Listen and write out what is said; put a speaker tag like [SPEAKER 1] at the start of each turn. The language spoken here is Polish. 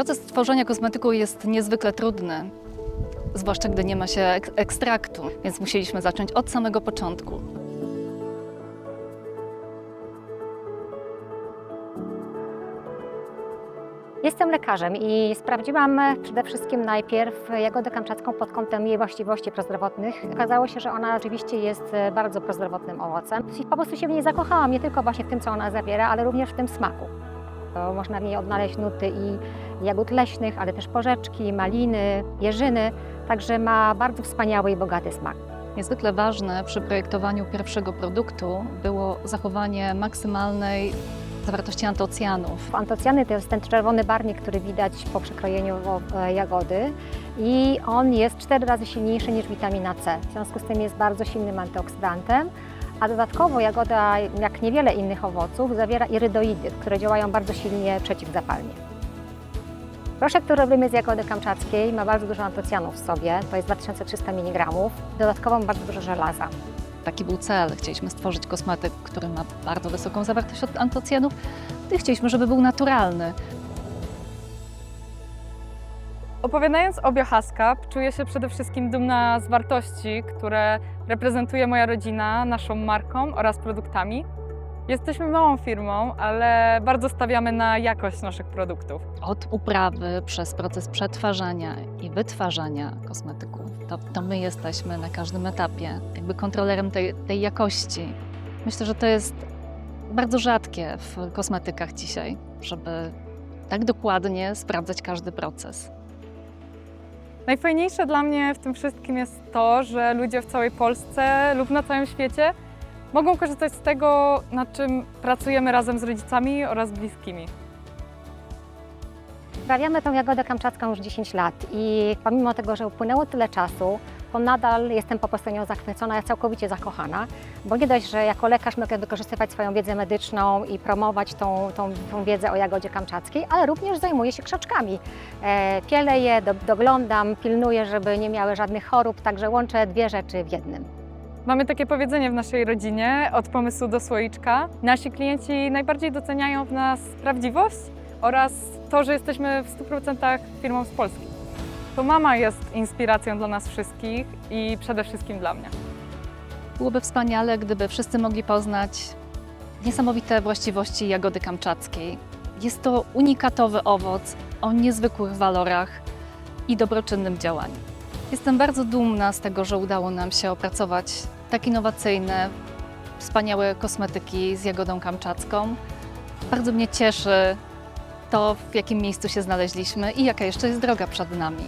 [SPEAKER 1] Proces tworzenia kosmetyku jest niezwykle trudny, zwłaszcza gdy nie ma się ek- ekstraktu, więc musieliśmy zacząć od samego początku.
[SPEAKER 2] Jestem lekarzem i sprawdziłam przede wszystkim najpierw jagodę kamczacką pod kątem jej właściwości prozdrowotnych. Okazało się, że ona rzeczywiście jest e, bardzo prozdrowotnym owocem. I po prostu się w niej zakochałam, nie tylko właśnie w tym, co ona zawiera, ale również w tym smaku. To można w niej odnaleźć nuty i jagód leśnych, ale też porzeczki, maliny, jeżyny, także ma bardzo wspaniały i bogaty smak.
[SPEAKER 1] Niezwykle ważne przy projektowaniu pierwszego produktu było zachowanie maksymalnej zawartości antocjanów.
[SPEAKER 2] Antocjany to jest ten czerwony barwnik, który widać po przekrojeniu e, jagody i on jest cztery razy silniejszy niż witamina C. W związku z tym jest bardzo silnym antyoksydantem, a dodatkowo jagoda, jak niewiele innych owoców, zawiera irydoidy, które działają bardzo silnie przeciwzapalnie. Proszek, który robimy z jagody kamczackiej, ma bardzo dużo antocjanów w sobie, to jest 2300 mg, dodatkowo ma bardzo dużo żelaza.
[SPEAKER 1] Taki był cel. Chcieliśmy stworzyć kosmetyk, który ma bardzo wysoką zawartość antocjanów i chcieliśmy, żeby był naturalny.
[SPEAKER 3] Opowiadając o Biohaskap, czuję się przede wszystkim dumna z wartości, które reprezentuje moja rodzina naszą marką oraz produktami. Jesteśmy małą firmą, ale bardzo stawiamy na jakość naszych produktów.
[SPEAKER 1] Od uprawy przez proces przetwarzania i wytwarzania kosmetyków. To, to my jesteśmy na każdym etapie jakby kontrolerem tej, tej jakości. Myślę, że to jest bardzo rzadkie w kosmetykach dzisiaj, żeby tak dokładnie sprawdzać każdy proces.
[SPEAKER 3] Najfajniejsze dla mnie w tym wszystkim jest to, że ludzie w całej Polsce lub na całym świecie mogą korzystać z tego, nad czym pracujemy razem z rodzicami oraz bliskimi.
[SPEAKER 2] Uprawiamy tą jagodę kamczacką już 10 lat i pomimo tego, że upłynęło tyle czasu, to nadal jestem po prostu nią zachwycona, całkowicie zakochana, bo nie dość, że jako lekarz mogę wykorzystywać swoją wiedzę medyczną i promować tą, tą, tą wiedzę o jagodzie kamczackiej, ale również zajmuję się krzaczkami. E, je, do, doglądam, pilnuję, żeby nie miały żadnych chorób, także łączę dwie rzeczy w jednym.
[SPEAKER 3] Mamy takie powiedzenie w naszej rodzinie, od pomysłu do słoiczka. Nasi klienci najbardziej doceniają w nas prawdziwość oraz to, że jesteśmy w 100% firmą z Polski. To mama jest inspiracją dla nas wszystkich i przede wszystkim dla mnie.
[SPEAKER 1] Byłoby wspaniale, gdyby wszyscy mogli poznać niesamowite właściwości jagody kamczackiej. Jest to unikatowy owoc o niezwykłych walorach i dobroczynnym działaniu. Jestem bardzo dumna z tego, że udało nam się opracować tak innowacyjne, wspaniałe kosmetyki z jagodą kamczacką. Bardzo mnie cieszy to, w jakim miejscu się znaleźliśmy i jaka jeszcze jest droga przed nami.